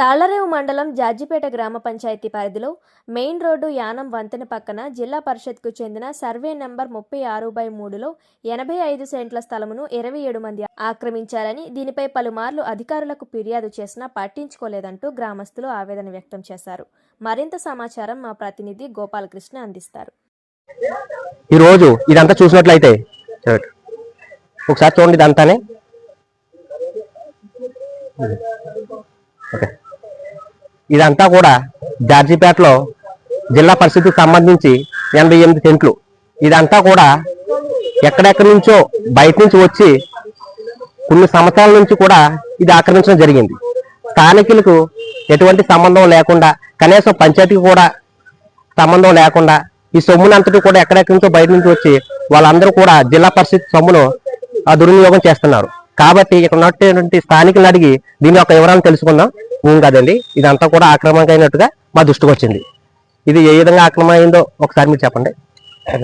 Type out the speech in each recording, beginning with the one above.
తాళ్ళరేవు మండలం జార్జిపేట గ్రామ పంచాయతీ పరిధిలో మెయిన్ రోడ్డు యానం వంతెన పక్కన జిల్లా పరిషత్కు చెందిన సర్వే నంబర్ ముప్పై ఆరు బై మూడులో ఎనభై ఐదు సెంట్ల స్థలమును ఇరవై ఏడు మంది ఆక్రమించారని దీనిపై పలుమార్లు అధికారులకు ఫిర్యాదు చేసినా పట్టించుకోలేదంటూ గ్రామస్తులు ఆవేదన వ్యక్తం చేశారు. మరింత సమాచారం మా ప్రతినిధి గోపాలకృష్ణ అందిస్తారు. ఈరోజు ఇదంతా చూసినట్లయితే ఒకసారి చూడండి ఇదంతానే. ఓకే. ఇదంతా కూడా జార్జిపేటలో జిల్లా పరిస్థితికి సంబంధించి ఎనభై ఎనిమిది టెంట్లు ఇదంతా కూడా ఎక్కడెక్కడి నుంచో బయట నుంచి వచ్చి కొన్ని సంవత్సరాల నుంచి కూడా ఇది ఆక్రమించడం జరిగింది. స్థానికులకు ఎటువంటి సంబంధం లేకుండా కనీసం పంచాయతీకి కూడా సంబంధం లేకుండా ఈ సొమ్మును అంతటి కూడా ఎక్కడెక్కడి నుంచో బయట నుంచి వచ్చి వాళ్ళందరూ కూడా జిల్లా పరిషత్ సొమ్మును దుర్వినియోగం చేస్తున్నారు. కాబట్టి ఇక్కడ ఉన్నటువంటి స్థానికులను అడిగి దీని యొక్క వివరాలను తెలుసుకుందాం. భూమి కదండి. ఇదంతా కూడా ఆక్రమణకైనట్టుగా మా దృష్టికి వచ్చింది. ఇది ఏ విధంగా ఆక్రమణ అయిందో ఒకసారి మీరు చెప్పండి.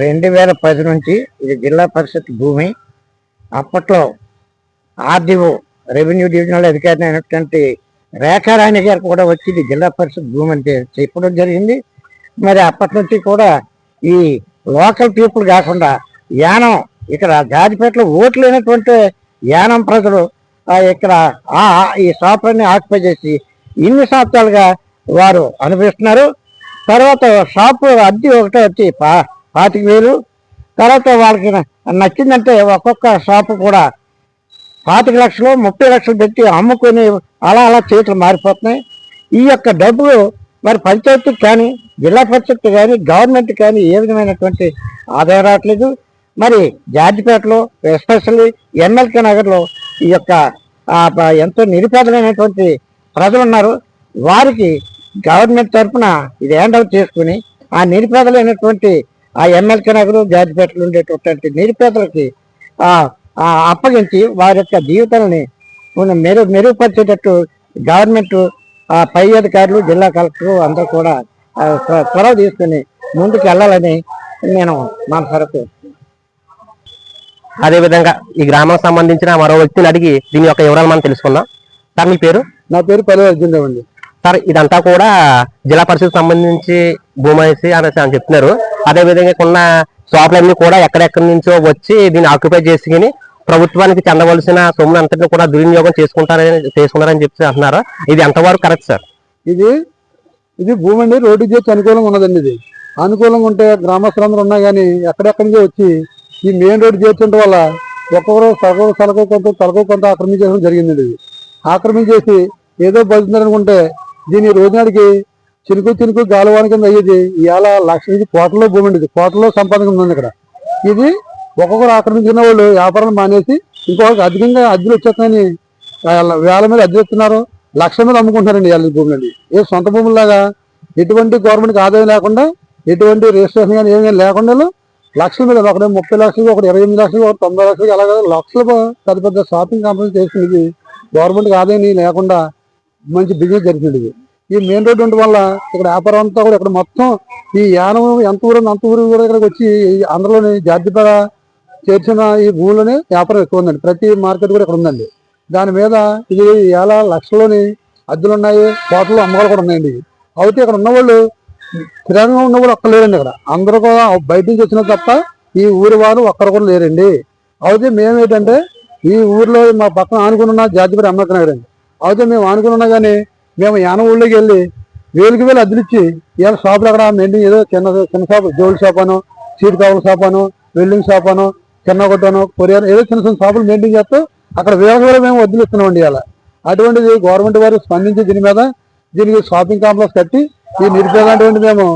రెండు వేల పది నుంచి ఇది జిల్లా పరిషత్ భూమి. అప్పట్లో ఆర్డీఓ రెవెన్యూ డివిజనల్ అధికారి అయినటువంటి రేఖారాణి గారు కూడా వచ్చి ఇది జిల్లా పరిషత్ భూమి అంటే చెప్పడం జరిగింది. మరి అప్పటి నుంచి కూడా ఈ లోకల్ పీపుల్ కాకుండా యానం ఇక్కడ జాజిపేటలో ఓట్లు లేనటువంటి యానం ప్రజలు ఇక్కడ ఆ ఈ షాపులన్నీ ఆక్యుపై చేసి ఇన్ని సంవత్సరాలుగా వారు అనిపిస్తున్నారు తర్వాత షాపు అద్దె ఒకటే వచ్చి పా పాతిక వేలు. తర్వాత వాళ్ళకి నచ్చిందంటే ఒక్కొక్క షాపు కూడా పాతిక లక్షలు ముప్పై లక్షలు పెట్టి అమ్ముకొని అలా అలా చేతులు మారిపోతున్నాయి. ఈ యొక్క డబ్బులు మరి పంచాయతీకి కానీ జిల్లా పరిషత్ కానీ గవర్నమెంట్ కానీ ఏ విధమైనటువంటి ఆదాయం రావట్లేదు. మరి జార్జిపేటలో ఎస్పెషల్లీ ఎమ్మెల్కే నగర్లో ఈ యొక్క ఎంతో నిరుపేదలైనటువంటి ప్రజలు ఉన్నారు. వారికి గవర్నమెంట్ తరఫున ఇది హ్యాండ్ అవుట్ చేసుకుని ఆ నిరుపేదలైనటువంటి ఆ ఎమ్మెల్కే నగరు జాజిపేటలు ఉండేటటువంటి నిరుపేదలకి అప్పగించి వారి యొక్క జీవితాలని మెరు మెరుగుపరిచేటట్టు గవర్నమెంట్ ఆ పై అధికారులు జిల్లా కలెక్టర్ అందరూ కూడా చొరవ తీసుకుని ముందుకు వెళ్ళాలని నేను మనసరకు అదే విధంగా ఈ గ్రామానికి సంబంధించిన మరో వ్యక్తిని అడిగి దీని యొక్క వివరాలు మనం తెలుసుకుందాం. సార్ మీ పేరు? నా పేరు పల్లె అర్జున్ అండి. సార్ ఇదంతా కూడా జిల్లా పరిషత్ సంబంధించి భూమి అనేసి అని చెప్తున్నారు. అదే విధంగా కొన్న షాపులన్నీ కూడా ఎక్కడెక్కడి నుంచో వచ్చి దీన్ని ఆక్యుపై చేసుకుని ప్రభుత్వానికి చెందవలసిన సొమ్ము అంతటిని కూడా దుర్వినియోగం చేసుకుంటారని చేసుకున్నారని చెప్పి అంటున్నారు. ఇది ఎంతవరకు కరెక్ట్ సార్? ఇది ఇది భూమి అండి రోడ్డు చేసి అనుకూలంగా ఉన్నదండి ఇది. అనుకూలంగా ఉంటే గ్రామస్తులందరూ ఉన్నా కానీ ఎక్కడెక్కడి నుంచి వచ్చి ఈ మెయిన్ రోడ్డు చేర్చడం వల్ల ఒక్కొక్కరు సగం తలకు కొంత తలకో కొంత ఆక్రమించడం జరిగింది ఇది ఆక్రమించేసి ఏదో బతుకుతుంది అనుకుంటే దీని రోజునాడికి చినుకు చినుకు గాలువాని కింద అయ్యేది ఇవాళ లక్ష ఇది కోటలో భూమి ఉండేది కోటలో సంపాదన ఉంది ఇక్కడ. ఇది ఒక్కొక్కరు ఆక్రమించిన వాళ్ళు వ్యాపారం మానేసి ఇంకొకరికి అధికంగా అద్దెలు వచ్చేస్తాయని వాళ్ళ వేల మీద అద్దెలు ఇస్తున్నారు. లక్ష మీద అమ్ముకుంటున్నారండి వాళ్ళ భూములండి ఏ సొంత భూముల్లాగా ఎటువంటి గవర్నమెంట్కి ఆదాయం లేకుండా ఎటువంటి రిజిస్ట్రేషన్ కానీ ఏమీ లేకుండా లక్షల మీద ఒకటి ముప్పై లక్షలు ఒకటి ఇరవై ఎనిమిది లక్షలు ఒకటి తొంభై లక్షలు అలాగే లక్షలు పెద్ద పెద్ద షాపింగ్ కంపెనీ చేసింది గవర్నమెంట్ ఆదాయం లేకుండా మంచి బిజినెస్ జరిగింది ఇది ఈ మెయిన్ రోడ్డు ఉండడం వల్ల ఇక్కడ వ్యాపారం అంతా కూడా ఇక్కడ మొత్తం ఈ యానం ఎంత ఊరు అంత ఊరు కూడా ఇక్కడికి వచ్చి అందులోని జాతిపడ చేర్చిన ఈ భూమిలోనే వ్యాపారం ఎక్కువ ఉందండి. ప్రతి మార్కెట్ కూడా ఇక్కడ ఉందండి. దాని మీద ఇది ఎలా లక్షల్లోని అద్దెలు ఉన్నాయి హోటల్లో అమ్మకాలు కూడా ఉన్నాయండి. అయితే ఇక్కడ ఉన్నవాళ్ళు స్థిరంగా ఉన్న వాళ్ళు ఒక్కరు లేరండి ఇక్కడ అందరూ కూడా బయట నుంచి వచ్చిన తప్ప ఈ ఊరి వారు ఒక్కరు కూడా లేరండి. అయితే మేము ఏంటంటే ఈ ఊర్లో మా పక్కన ఆనుకుని ఉన్న జాతిపేట అమ్మక నగర్ అండి. అయితే మేము ఆనుకున్నా ఉన్నా కానీ మేము యాన ఊళ్ళోకి వెళ్ళి వేలుకి వేలు అద్దెలు ఇచ్చి ఇవాళ షాపులు అక్కడ మెయింటైన్ ఏదో చిన్న చిన్న షాపు జోల్ షాప్ అను సీట్ కవర్ల షాప్ అను వెల్డింగ్ షాప్ అను చిన్న కొట్టను కొరియర్ ఏదో చిన్న చిన్న షాపులు మెయింటైన్ చేస్తూ అక్కడ వేలకు మేము వద్దులు ఇస్తున్నామండి ఇవాళ. అటువంటిది గవర్నమెంట్ వారు స్పందించి దీని మీద దీనికి షాపింగ్ కాంప్లెక్స్ కట్టి ఈ నిరుపేదటువంటి మేము?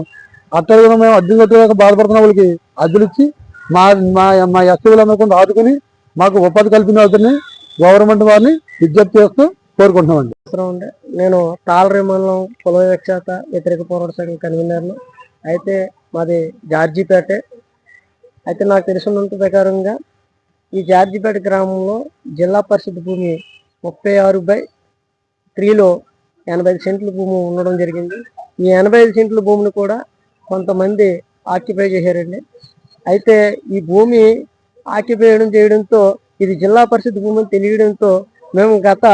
అట్టడుగున మేము అద్దెలు బాధపడుతున్న వాళ్ళకి అద్దెలు ఇచ్చి మా మా మా ఎస్టీలు అందకుండా ఆదుకుని మాకు ఉపాధి కల్పించిన అవుతుంది గవర్నమెంట్ వారిని విజ్ఞప్తి చేస్తూ కోరుకుంటున్నామండి. నేను తాళరి మండలం కుల వివక్షత వ్యతిరేక పోరాట సంఘం కన్వీనర్ను. అయితే మాది జార్జిపేటే. అయితే నాకు తెలిసినంత ప్రకారంగా ఈ జార్జిపేట గ్రామంలో జిల్లా పరిషత్ భూమి ముప్పై ఆరు బై త్రీలో ఎనభై సెంట్ల భూమి ఉండడం జరిగింది. ఈ ఎనభై ఐదు సెంట్ల భూమిని కూడా కొంతమంది ఆక్యుపై చేశారండి. అయితే ఈ భూమి ఆక్యుపై చేయడం చేయడంతో ఇది జిల్లా పరిషత్ భూమి తెలియడంతో మేము గత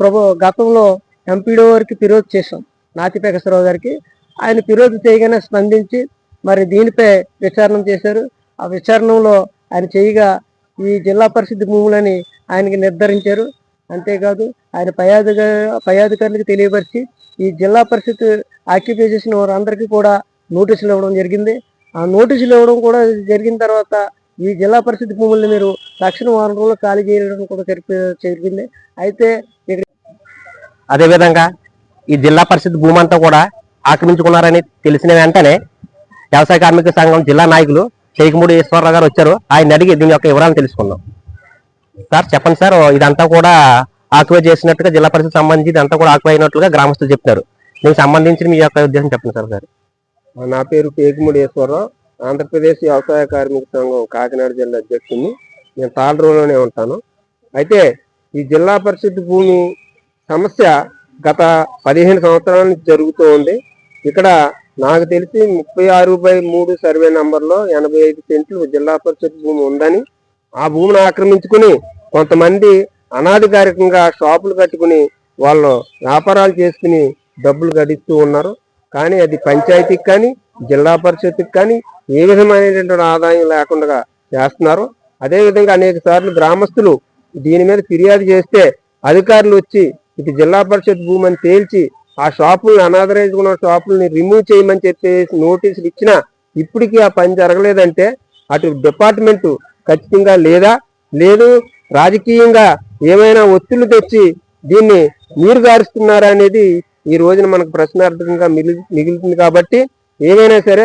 ప్రభు గతంలో ఎంపీడో వారికి ఫిర్యాదు చేశాం. నాతిపేకసరావు గారికి. ఆయన ఫిర్యాదు చేయగానే స్పందించి మరి దీనిపై విచారణ చేశారు. ఆ విచారణలో ఆయన చేయగా ఈ జిల్లా పరిషత్ భూములని ఆయనకి నిర్ధారించారు. అంతేకాదు ఆయన పై అధిక- పై అధికారులకు తెలియపరిచి ఈ జిల్లా పరిషత్ ఆక్యుపై చేసిన వారందరికీ కూడా నోటీసులు ఇవ్వడం జరిగింది. ఆ నోటీసులు ఇవ్వడం కూడా జరిగిన తర్వాత ఈ జిల్లా పరిషత్ భూముల్ని మీరు తక్షణ వారం రోజులు ఖాళీ చేయడం కూడా జరిపి జరిగింది. అయితే అదేవిధంగా ఈ జిల్లా పరిషత్ భూమి అంతా కూడా ఆక్రమించుకున్నారని తెలిసిన వెంటనే వ్యవసాయ కార్మిక సంఘం జిల్లా నాయకులు చేయికమూడి ఈశ్వరరావు గారు వచ్చారు. ఆయన అడిగి దీని యొక్క వివరాలు తెలుసుకుందాం. సార్ చెప్పండి సార్. ఇదంతా కూడా ఆక్యుపై చేసినట్టుగా జిల్లా పరిషత్ సంబంధించి ఇదంతా కూడా ఆక్యుపై అయినట్లుగా గ్రామస్తులు చెప్తున్నారు. దీనికి సంబంధించి మీ యొక్క ఉద్దేశం చెప్పండి సార్ గారు. నా పేరు పేకిముడి ఆంధ్రప్రదేశ్ వ్యవసాయ కార్మిక సంఘం కాకినాడ జిల్లా అధ్యక్షుడిని. నేను తాళరులోనే ఉంటాను. అయితే ఈ జిల్లా పరిషత్ భూమి సమస్య గత పదిహేను సంవత్సరాల నుంచి జరుగుతూ ఉంది. ఇక్కడ నాకు తెలిసి ముప్పై ఆరు బై మూడు సర్వే నంబర్లో ఎనభై ఐదు సెంట్లు జిల్లా పరిషత్ భూమి ఉందని ఆ భూమిని ఆక్రమించుకుని కొంతమంది అనాధికారికంగా షాపులు కట్టుకుని వాళ్ళు వ్యాపారాలు చేసుకుని డబ్బులు గడిస్తూ ఉన్నారు. కానీ అది పంచాయతీకి కానీ జిల్లా పరిషత్కి కానీ ఏ విధమైనటువంటి ఆదాయం లేకుండా చేస్తున్నారు. అదేవిధంగా అనేక సార్లు గ్రామస్తులు దీని మీద ఫిర్యాదు చేస్తే అధికారులు వచ్చి ఇది జిల్లా పరిషత్ భూమి అని తేల్చి ఆ షాపుల్ని అనాథరైజ్ ఉన్న షాపుల్ని రిమూవ్ చేయమని చెప్పేసి నోటీసులు ఇచ్చినా ఇప్పటికీ ఆ పని జరగలేదంటే అటు డిపార్ట్మెంటు ఖచ్చితంగా లేదా లేదు రాజకీయంగా ఏమైనా ఒత్తిళ్ళు తెచ్చి దీన్ని నీరు గారుస్తున్నారా అనేది ఈ రోజున మనకు ప్రశ్నార్థకంగా మిగిలి మిగులుతుంది కాబట్టి ఏమైనా సరే